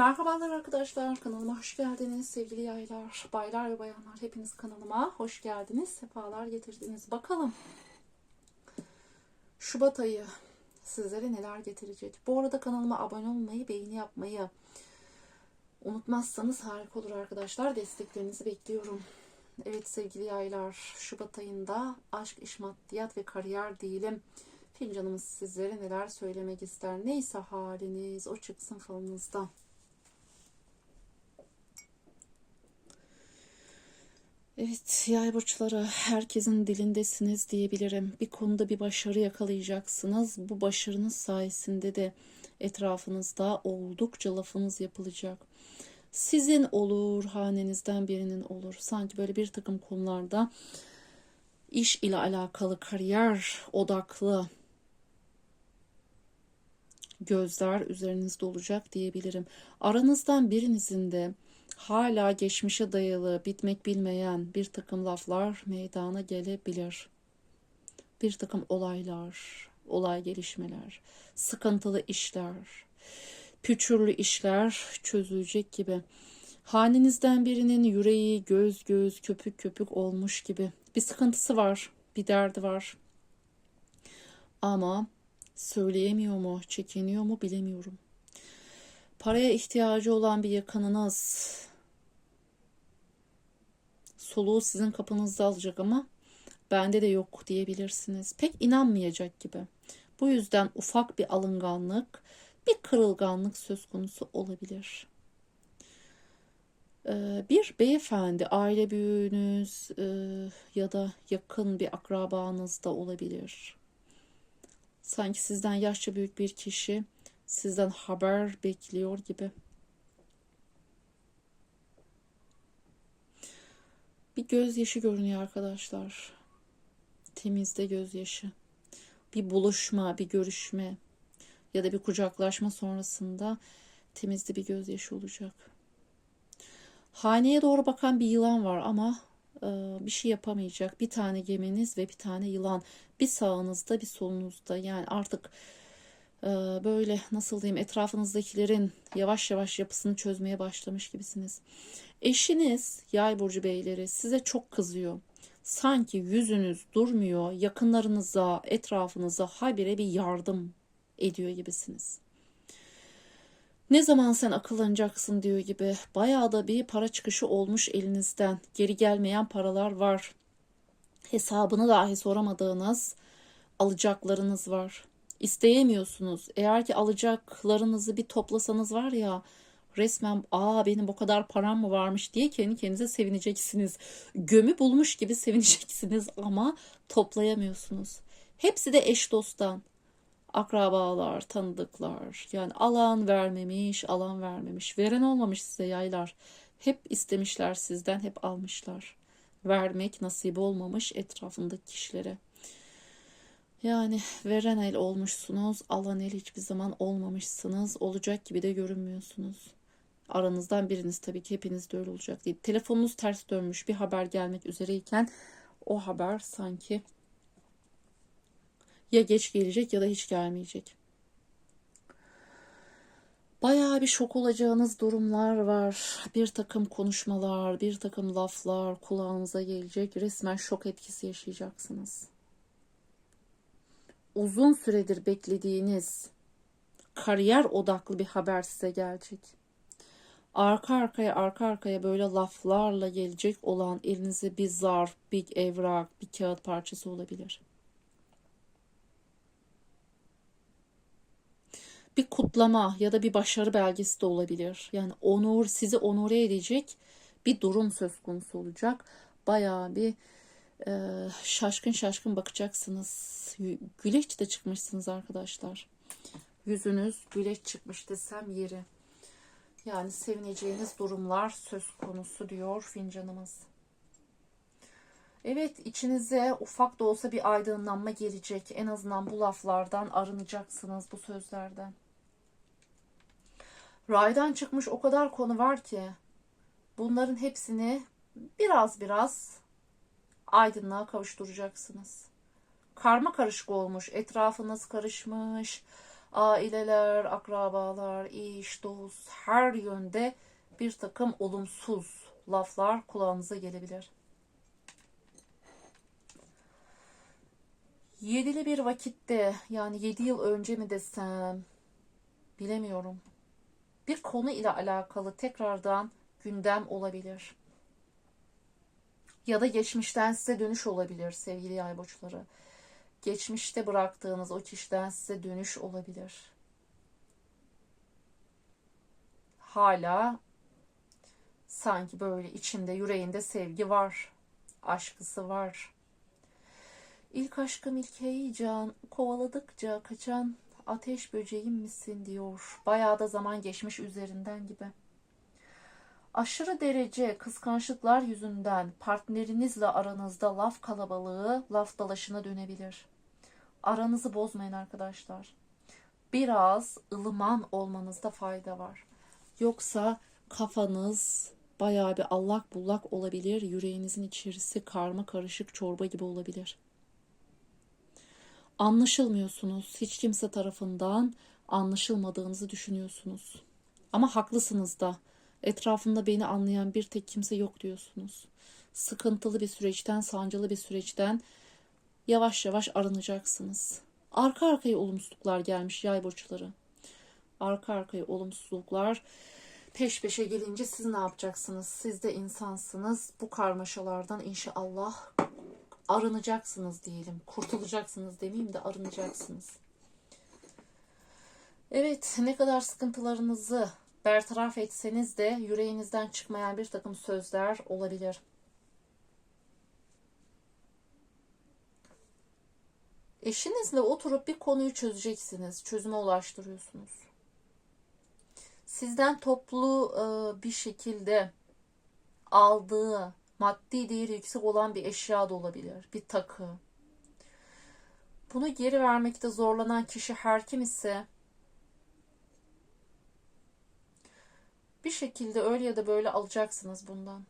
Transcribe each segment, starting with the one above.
Merhabalar arkadaşlar kanalıma hoş geldiniz sevgili yaylar, baylar ve bayanlar hepiniz kanalıma hoş geldiniz, sefalar getirdiniz. Bakalım Şubat ayı sizlere neler getirecek. Bu arada kanalıma abone olmayı, beğeni yapmayı unutmazsanız harika olur arkadaşlar. Desteklerinizi bekliyorum. Evet sevgili yaylar Şubat ayında aşk, iş, maddiyat ve kariyer diyelim. Fincanımız sizlere neler söylemek ister. Neyse haliniz o çıksın falınızda. Evet, yay burçları herkesin dilindesiniz diyebilirim. Bir konuda bir başarı yakalayacaksınız. Bu başarınız sayesinde de etrafınızda oldukça lafınız yapılacak. Sizin olur, hanenizden birinin olur. Sanki böyle bir takım konularda iş ile alakalı, kariyer odaklı gözler üzerinizde olacak diyebilirim. Aranızdan birinizin de hala geçmişe dayalı, bitmek bilmeyen bir takım laflar meydana gelebilir. Bir takım olaylar, olay gelişmeler, sıkıntılı işler, püçürlü işler çözülecek gibi. Hanenizden birinin yüreği göz göz, köpük köpük olmuş gibi. Bir sıkıntısı var, bir derdi var. Ama söyleyemiyor mu, çekiniyor mu bilemiyorum. Paraya ihtiyacı olan bir yakınınız soluğu sizin kapınızda alacak ama bende de yok diyebilirsiniz. Pek inanmayacak gibi. Bu yüzden ufak bir alınganlık, bir kırılganlık söz konusu olabilir. Ee, bir beyefendi, aile büyüğünüz e, ya da yakın bir akrabanız da olabilir. Sanki sizden yaşça büyük bir kişi sizden haber bekliyor gibi. Bir gözyaşı görünüyor arkadaşlar. Temizde gözyaşı. Bir buluşma, bir görüşme ya da bir kucaklaşma sonrasında temizde bir gözyaşı olacak. Haneye doğru bakan bir yılan var ama e, bir şey yapamayacak. Bir tane geminiz ve bir tane yılan. Bir sağınızda bir solunuzda. Yani artık böyle nasıl diyeyim etrafınızdakilerin yavaş yavaş yapısını çözmeye başlamış gibisiniz. Eşiniz yay burcu beyleri size çok kızıyor. Sanki yüzünüz durmuyor. Yakınlarınıza, etrafınıza habire bir yardım ediyor gibisiniz. Ne zaman sen akıllanacaksın diyor gibi. Bayağı da bir para çıkışı olmuş elinizden. Geri gelmeyen paralar var. Hesabını dahi soramadığınız alacaklarınız var. İsteyemiyorsunuz. Eğer ki alacaklarınızı bir toplasanız var ya resmen aa benim bu kadar param mı varmış diye kendi kendinize sevineceksiniz. Gömü bulmuş gibi sevineceksiniz ama toplayamıyorsunuz. Hepsi de eş dosttan. Akrabalar, tanıdıklar. Yani alan vermemiş, alan vermemiş. Veren olmamış size yaylar. Hep istemişler sizden, hep almışlar. Vermek nasip olmamış etrafındaki kişilere. Yani veren el olmuşsunuz, alan el hiçbir zaman olmamışsınız. Olacak gibi de görünmüyorsunuz. Aranızdan biriniz tabii ki hepiniz de öyle olacak değil. Telefonunuz ters dönmüş bir haber gelmek üzereyken o haber sanki ya geç gelecek ya da hiç gelmeyecek. Bayağı bir şok olacağınız durumlar var. Bir takım konuşmalar, bir takım laflar kulağınıza gelecek. Resmen şok etkisi yaşayacaksınız. Uzun süredir beklediğiniz kariyer odaklı bir haber size gelecek. Arka arkaya arka arkaya böyle laflarla gelecek olan elinize bir zarf, bir evrak, bir kağıt parçası olabilir. bir kutlama ya da bir başarı belgesi de olabilir. Yani onur sizi onore edecek bir durum söz konusu olacak. Bayağı bir şaşkın şaşkın bakacaksınız. Güleç de çıkmışsınız arkadaşlar. Yüzünüz güleç çıkmış desem yeri. Yani sevineceğiniz durumlar söz konusu diyor fincanımız. Evet içinize ufak da olsa bir aydınlanma gelecek. En azından bu laflardan arınacaksınız bu sözlerden. Raydan çıkmış o kadar konu var ki bunların hepsini biraz biraz aydınlığa kavuşturacaksınız. Karma karışık olmuş, etrafınız karışmış, Aileler, akrabalar, iş, dost her yönde bir takım olumsuz laflar kulağınıza gelebilir. Yedili bir vakitte yani yedi yıl önce mi desem bilemiyorum. Bir konu ile alakalı tekrardan gündem olabilir. Ya da geçmişten size dönüş olabilir sevgili yay burçları. Geçmişte bıraktığınız o kişiden size dönüş olabilir. Hala sanki böyle içinde yüreğinde sevgi var. Aşkısı var. İlk aşkım ilk heyecan, kovaladıkça kaçan ateş böceğim misin diyor. Bayağı da zaman geçmiş üzerinden gibi. Aşırı derece kıskançlıklar yüzünden partnerinizle aranızda laf kalabalığı, laf dalaşına dönebilir. Aranızı bozmayın arkadaşlar. Biraz ılıman olmanızda fayda var. Yoksa kafanız bayağı bir allak bullak olabilir. Yüreğinizin içerisi karma karışık çorba gibi olabilir anlaşılmıyorsunuz. Hiç kimse tarafından anlaşılmadığınızı düşünüyorsunuz. Ama haklısınız da. Etrafımda beni anlayan bir tek kimse yok diyorsunuz. Sıkıntılı bir süreçten, sancılı bir süreçten yavaş yavaş arınacaksınız. Arka arkaya olumsuzluklar gelmiş yay burçları. Arka arkaya olumsuzluklar peş peşe gelince siz ne yapacaksınız? Siz de insansınız. Bu karmaşalardan inşallah arınacaksınız diyelim. Kurtulacaksınız demeyeyim de arınacaksınız. Evet ne kadar sıkıntılarınızı bertaraf etseniz de yüreğinizden çıkmayan bir takım sözler olabilir. Eşinizle oturup bir konuyu çözeceksiniz. Çözüme ulaştırıyorsunuz. Sizden toplu e, bir şekilde aldığı maddi değeri yüksek olan bir eşya da olabilir. Bir takı. Bunu geri vermekte zorlanan kişi her kim ise bir şekilde öyle ya da böyle alacaksınız bundan.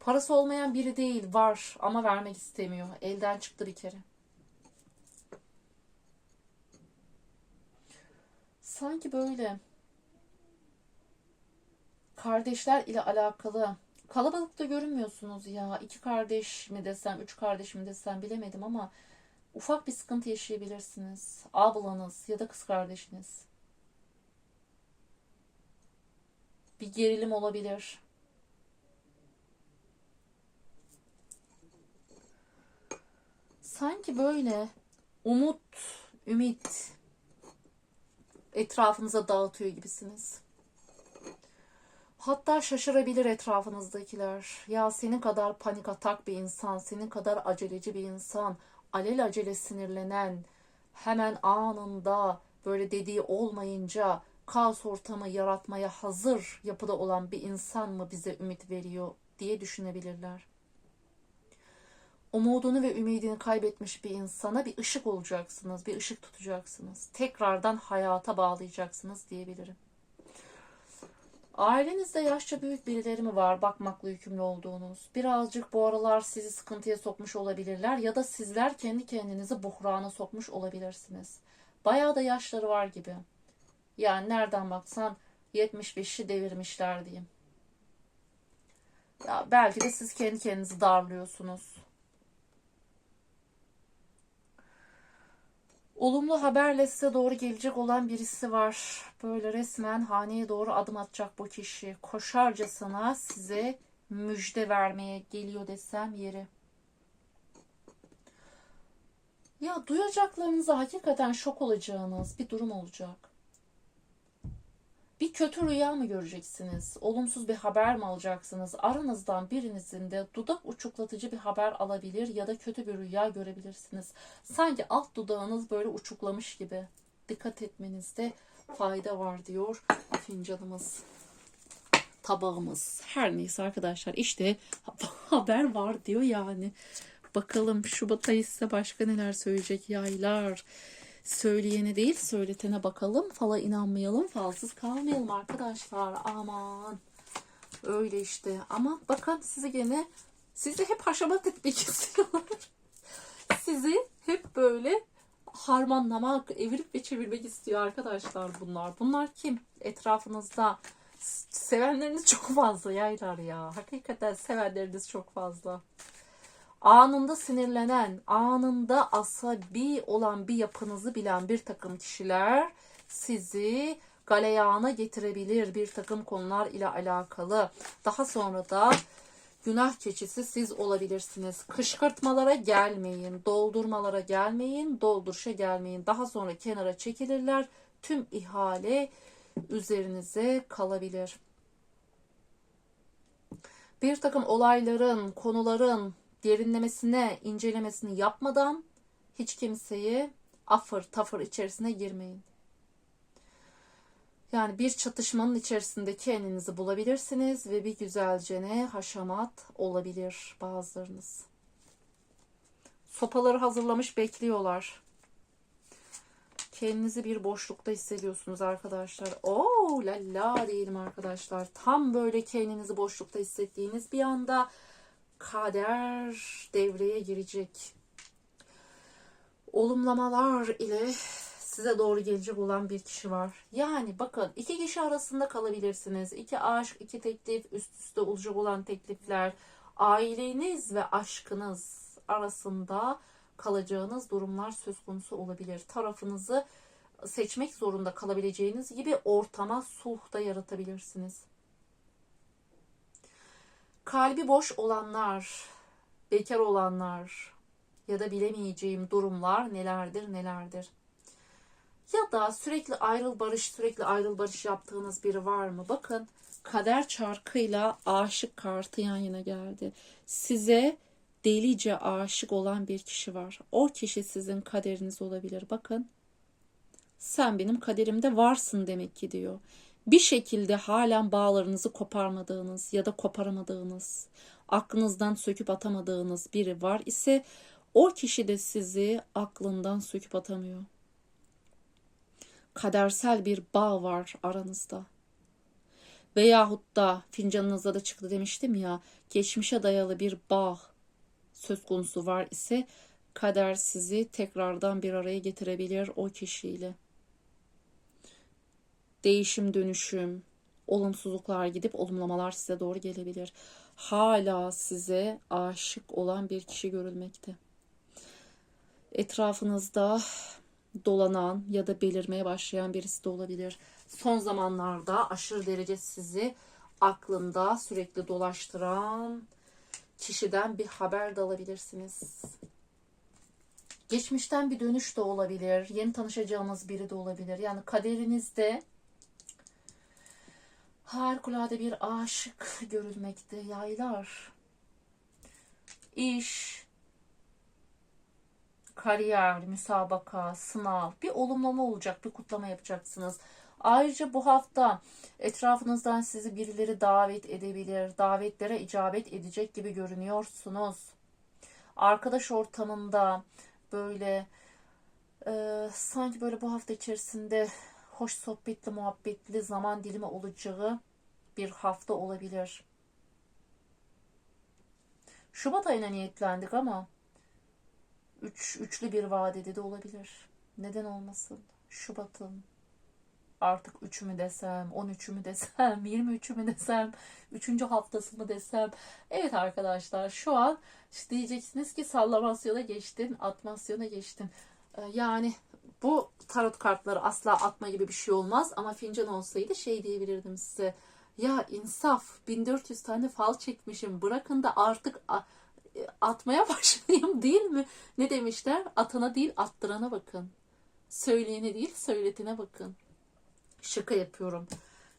Parası olmayan biri değil, var ama vermek istemiyor. Elden çıktı bir kere. Sanki böyle kardeşler ile alakalı kalabalıkta görünmüyorsunuz ya. İki kardeş mi desem, üç kardeş mi desem bilemedim ama ufak bir sıkıntı yaşayabilirsiniz. Ablanız ya da kız kardeşiniz. Bir gerilim olabilir. Sanki böyle umut, ümit etrafınıza dağıtıyor gibisiniz. Hatta şaşırabilir etrafınızdakiler. Ya senin kadar panik atak bir insan, senin kadar aceleci bir insan, alel acele sinirlenen, hemen anında böyle dediği olmayınca kaos ortamı yaratmaya hazır yapıda olan bir insan mı bize ümit veriyor diye düşünebilirler. Umudunu ve ümidini kaybetmiş bir insana bir ışık olacaksınız, bir ışık tutacaksınız. Tekrardan hayata bağlayacaksınız diyebilirim. Ailenizde yaşça büyük birileri mi var bakmakla yükümlü olduğunuz? Birazcık bu aralar sizi sıkıntıya sokmuş olabilirler ya da sizler kendi kendinizi buhrana sokmuş olabilirsiniz. Bayağı da yaşları var gibi. Yani nereden baksan 75'i devirmişler diyeyim. Ya belki de siz kendi kendinizi darlıyorsunuz. Olumlu haberle size doğru gelecek olan birisi var. Böyle resmen haneye doğru adım atacak bu kişi. Koşarcasına size müjde vermeye geliyor desem yeri. Ya duyacaklarınıza hakikaten şok olacağınız bir durum olacak. Bir kötü rüya mı göreceksiniz? Olumsuz bir haber mi alacaksınız? Aranızdan birinizin de dudak uçuklatıcı bir haber alabilir ya da kötü bir rüya görebilirsiniz. Sanki alt dudağınız böyle uçuklamış gibi. Dikkat etmenizde fayda var diyor fincanımız. Tabağımız. Her neyse arkadaşlar işte haber var diyor yani. Bakalım Şubat ayı size başka neler söyleyecek yaylar. Söyleyene değil söyletene bakalım. Fala inanmayalım. Falsız kalmayalım arkadaşlar. Aman. Öyle işte. Ama bakın sizi gene sizi hep haşamat etmek istiyorlar. sizi hep böyle harmanlamak, evirip ve çevirmek istiyor arkadaşlar bunlar. Bunlar kim? Etrafınızda sevenleriniz çok fazla yaylar ya. Hakikaten sevenleriniz çok fazla. Anında sinirlenen, anında asabi olan bir yapınızı bilen bir takım kişiler sizi galeyana getirebilir bir takım konular ile alakalı. Daha sonra da günah keçisi siz olabilirsiniz. Kışkırtmalara gelmeyin, doldurmalara gelmeyin, dolduruşa gelmeyin. Daha sonra kenara çekilirler. Tüm ihale üzerinize kalabilir. Bir takım olayların, konuların derinlemesine, incelemesini yapmadan hiç kimseyi afır tafır içerisine girmeyin. Yani bir çatışmanın içerisinde kendinizi bulabilirsiniz ve bir güzelcene haşamat olabilir bazılarınız. Sopaları hazırlamış bekliyorlar. Kendinizi bir boşlukta hissediyorsunuz arkadaşlar. Oo la la diyelim arkadaşlar. Tam böyle kendinizi boşlukta hissettiğiniz bir anda kader devreye girecek. Olumlamalar ile size doğru gelecek olan bir kişi var. Yani bakın iki kişi arasında kalabilirsiniz. İki aşk, iki teklif, üst üste olacak olan teklifler. Aileniz ve aşkınız arasında kalacağınız durumlar söz konusu olabilir. Tarafınızı seçmek zorunda kalabileceğiniz gibi ortama sulh da yaratabilirsiniz. Kalbi boş olanlar, bekar olanlar ya da bilemeyeceğim durumlar nelerdir nelerdir. Ya da sürekli ayrıl barış sürekli ayrıl barış yaptığınız biri var mı? Bakın kader çarkıyla aşık kartı yan yana geldi. Size delice aşık olan bir kişi var. O kişi sizin kaderiniz olabilir. Bakın sen benim kaderimde varsın demek ki diyor. Bir şekilde halen bağlarınızı koparmadığınız ya da koparamadığınız, aklınızdan söküp atamadığınız biri var ise o kişi de sizi aklından söküp atamıyor. Kadersel bir bağ var aranızda. Veyahut da fincanınızda da çıktı demiştim ya, geçmişe dayalı bir bağ söz konusu var ise kader sizi tekrardan bir araya getirebilir o kişiyle. Değişim, dönüşüm, olumsuzluklar gidip olumlamalar size doğru gelebilir. Hala size aşık olan bir kişi görülmekte. Etrafınızda dolanan ya da belirmeye başlayan birisi de olabilir. Son zamanlarda aşırı derece sizi aklında sürekli dolaştıran kişiden bir haber de alabilirsiniz. Geçmişten bir dönüş de olabilir. Yeni tanışacağınız biri de olabilir. Yani kaderinizde harikulade bir aşık görülmekte yaylar. İş, kariyer, müsabaka, sınav, bir olumlama olacak, bir kutlama yapacaksınız. Ayrıca bu hafta etrafınızdan sizi birileri davet edebilir, davetlere icabet edecek gibi görünüyorsunuz. Arkadaş ortamında böyle e, sanki böyle bu hafta içerisinde hoş sohbetli, muhabbetli zaman dilimi olacağı bir hafta olabilir. Şubat ayına niyetlendik ama üç, üçlü bir vadede de olabilir. Neden olmasın? Şubat'ın artık 3 mü desem, 13 mü desem, 23 mü desem, 3. haftası mı desem. Evet arkadaşlar şu an işte diyeceksiniz ki sallamasyona geçtin, atmasyona geçtin. Ee, Yani bu tarot kartları asla atma gibi bir şey olmaz ama fincan olsaydı şey diyebilirdim size. Ya insaf 1400 tane fal çekmişim bırakın da artık e, atmaya başlayayım değil mi? Ne demişler? Atana değil attırana bakın. Söyleyene değil söyletine bakın. Şaka yapıyorum.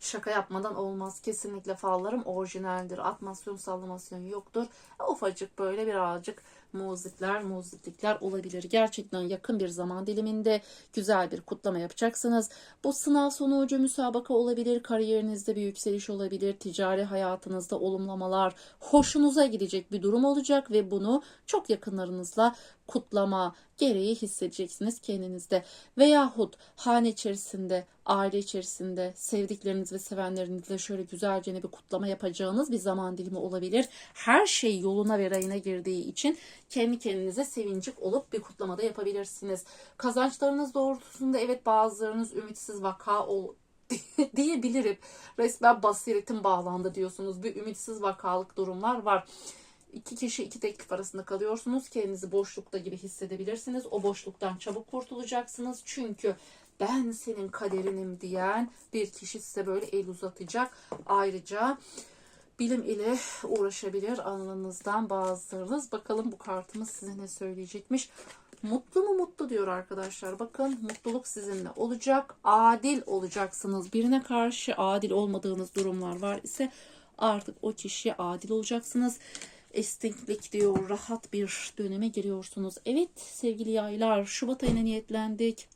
Şaka yapmadan olmaz. Kesinlikle fallarım orijinaldir. Atmasyon sallamasyon yoktur. Ufacık böyle birazcık muzikler muziklikler olabilir. Gerçekten yakın bir zaman diliminde güzel bir kutlama yapacaksınız. Bu sınav sonucu müsabaka olabilir. Kariyerinizde bir yükseliş olabilir. Ticari hayatınızda olumlamalar. Hoşunuza gidecek bir durum olacak ve bunu çok yakınlarınızla kutlama gereği hissedeceksiniz kendinizde. Veyahut hane içerisinde, aile içerisinde sevdikleriniz ve sevenlerinizle şöyle güzelce bir kutlama yapacağınız bir zaman dilimi olabilir. Her şey yoluna ve rayına girdiği için kendi kendinize sevincik olup bir kutlamada yapabilirsiniz. Kazançlarınız doğrultusunda evet bazılarınız ümitsiz vaka ol diyebilirim. Resmen basiretim bağlandı diyorsunuz. Bir ümitsiz vakalık durumlar var. İki kişi iki teklif arasında kalıyorsunuz. Kendinizi boşlukta gibi hissedebilirsiniz. O boşluktan çabuk kurtulacaksınız. Çünkü ben senin kaderinim diyen bir kişi size böyle el uzatacak. Ayrıca bilim ile uğraşabilir alanınızdan bazılarınız. Bakalım bu kartımız size ne söyleyecekmiş. Mutlu mu mutlu diyor arkadaşlar. Bakın mutluluk sizinle olacak. Adil olacaksınız. Birine karşı adil olmadığınız durumlar var ise artık o kişiye adil olacaksınız. Esneklik diyor. Rahat bir döneme giriyorsunuz. Evet sevgili yaylar Şubat ayına niyetlendik.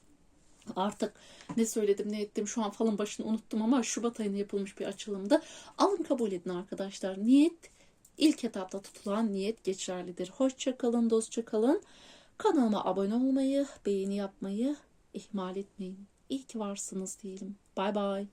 Artık ne söyledim ne ettim şu an falın başını unuttum ama Şubat ayında yapılmış bir açılımdı. Alın kabul edin arkadaşlar. Niyet ilk etapta tutulan niyet geçerlidir. Hoşça kalın, dostça kalın. Kanalıma abone olmayı, beğeni yapmayı ihmal etmeyin. İyi ki varsınız diyelim. Bay bay.